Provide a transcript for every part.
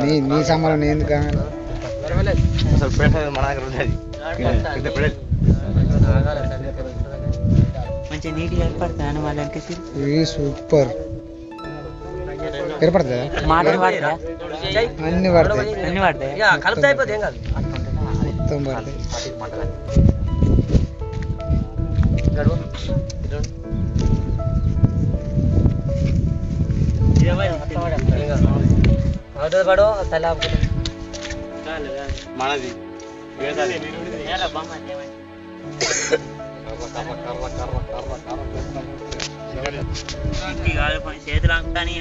నీ నీ సంబంధం నేను ఎందుకు కావాలి? అసలు పెట్టలేదు మన దగ్గర ఉన్నది పెద్ద పెడల్ మంచిగా నీట్గా ఏర్పడతాను వాళ్ళ వెనకసి ఇది సూపర్ ఏర్పడుతుందా మాటలు పడతాయా అన్ని పడతాయి అన్ని పడతాయా కలిపితే అయిపోతే ఏం కాదు మొత్తం పడతాయి గడువు అవుతుంది పడు తల మనది వేదాలి చేతులు అంటాని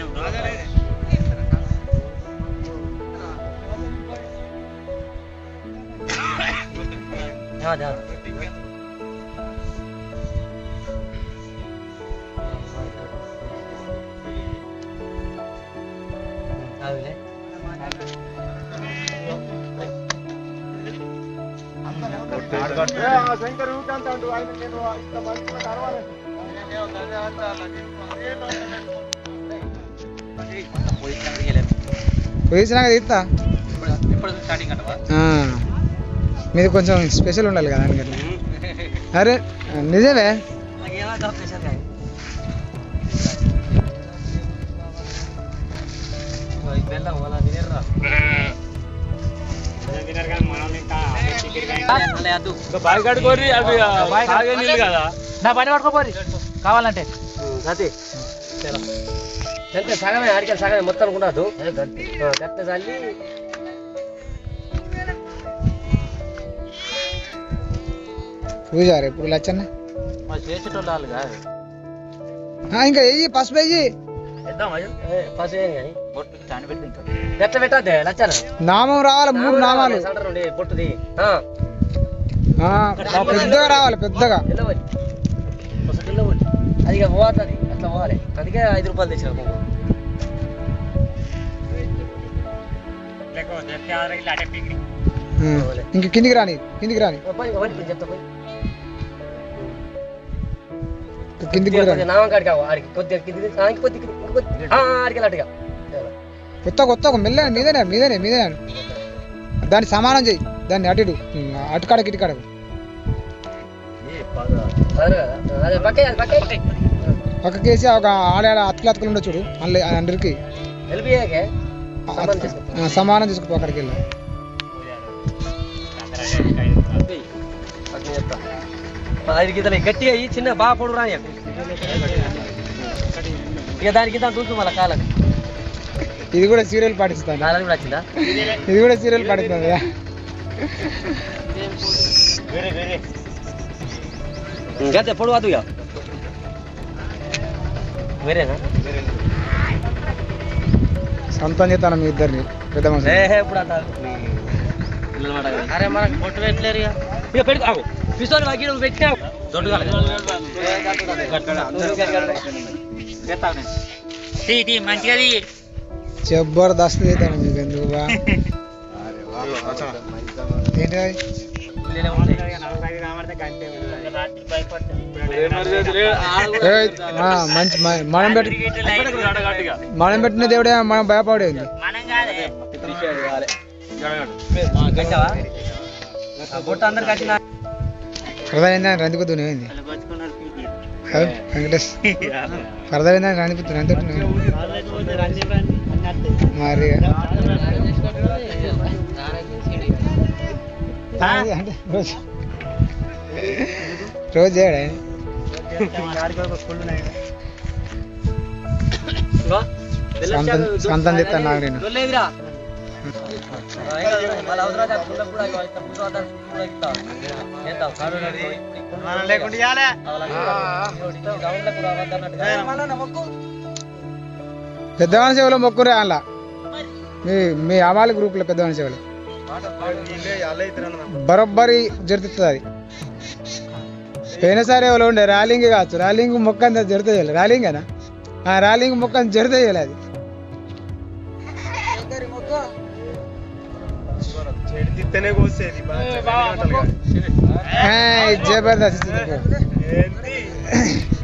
పోయించినాక తీస్తా ఆ. మీది కొంచెం స్పెషల్ ఉండాలి కదా అందుకని అరే నిజమే బావి కట్టుకోరి అవి తాగే నీళ్ళు కదా నా పని పట్టుకోపోరి కావాలంటే. అంతే సగమే ఆడికి సగమే మొత్తం ఉండదు చల్లి పూజారు ఇప్పుడు లచ్చన్న? మా చేసేటోళ్ళు ఇంకా వెయ్యి పసుపు వెయ్యి. ఎట్లా పెట్టద్దే నామం రావాలి మూడు నామాలు. సెంటర్ నుండి పొట్టుది ఆ, ఆ, పెద్దగా రావాలి పెద్దగా. అది పోతుంది అట్లా పోవాలి. అందుకే ఐదు రూపాయలు తెచ్చిన ఇంక కిందికి రాని కిందికి రాని. కిందికి నామం కాడికి కొద్దిగా కిందికి కొద్దిగా ఇంక కొద్దిగా ఆ, ఆడికి వెళ్ళట్టుగా కొత్త కొత్త ఒక మెల్ల మీదనే మీదనే మీదనే దాన్ని సమానం చెయ్యి దాన్ని అటు ఇటు ఉమ్, అటు కాడకి ఇటు కాడకు. అదే పక్కే అది పక్కే పక్కకేసి ఒక ఆడ ఆడ అతుకులు అతుకులు ఉండవు చూడు. అందరికి సమానం చేసుకో అక్కడికి వెళ్ళి. గట్టిగా చిన్న బాగా రాని ఇక దానికి దాని చూసు మళ్ళీ కాలం. ఇది కూడా సీరియల్ పాటిస్తాను. కాలం కూడా వచ్చిందా? ఇది కూడా సీరియల్ పాటిస్తుంది కదా ఇంకా పొడుగు వద్దు ఇక. వేరేనా? సొంతం చేస్తాను మీ ఇద్దరిని పెద్ద ఇప్పుడు అంత అరే మనకు పొట్టు పెట్టలేరు ఇక. ఇక పెట్టుకో ఆగు. పిస్తోల్ వాకి పెట్టినావు మంచిగా తీ జబర్దస్త్ చేస్తాను మీకు ఎందుకు మంచి మనం పెట్టి మనం పెట్టిన దేవుడే మనం భయపడేది. అందరు కట్టినా? అర్థమైందా రందిపోతు నువ్వేంది వెంకటేష్. అర్థమైందా రందిపోతు రంది మరి అంటే రోజు రోజు చేయడా సొంతం తెస్తాను నాకు నేను. లేదురా మళ్ళీ సేవలో మొక్కురే అలా. మీ మీ అమాలి గ్రూప్లో పెద్దవాళ్ళ సేవలు బరొబ్బరి జరుగుతుంది అది. పోయినసారి ఎవరు ఉండే ర్యాలింగ్ కావచ్చు. ర్యాలింగ్ మొక్క అంతా జరుగుతుంది చేయాలి ర్యాలింగ్ అనా ఆ ర్యాలింగ్ మొక్క అంత జరుగుతుంది అది. ರಿಮೋಟ್ ಹಿಡ್ದಿತ್ತೇನೆ ಗೋಸೇಲಿ ಜಬರ್ದಸ್ತ್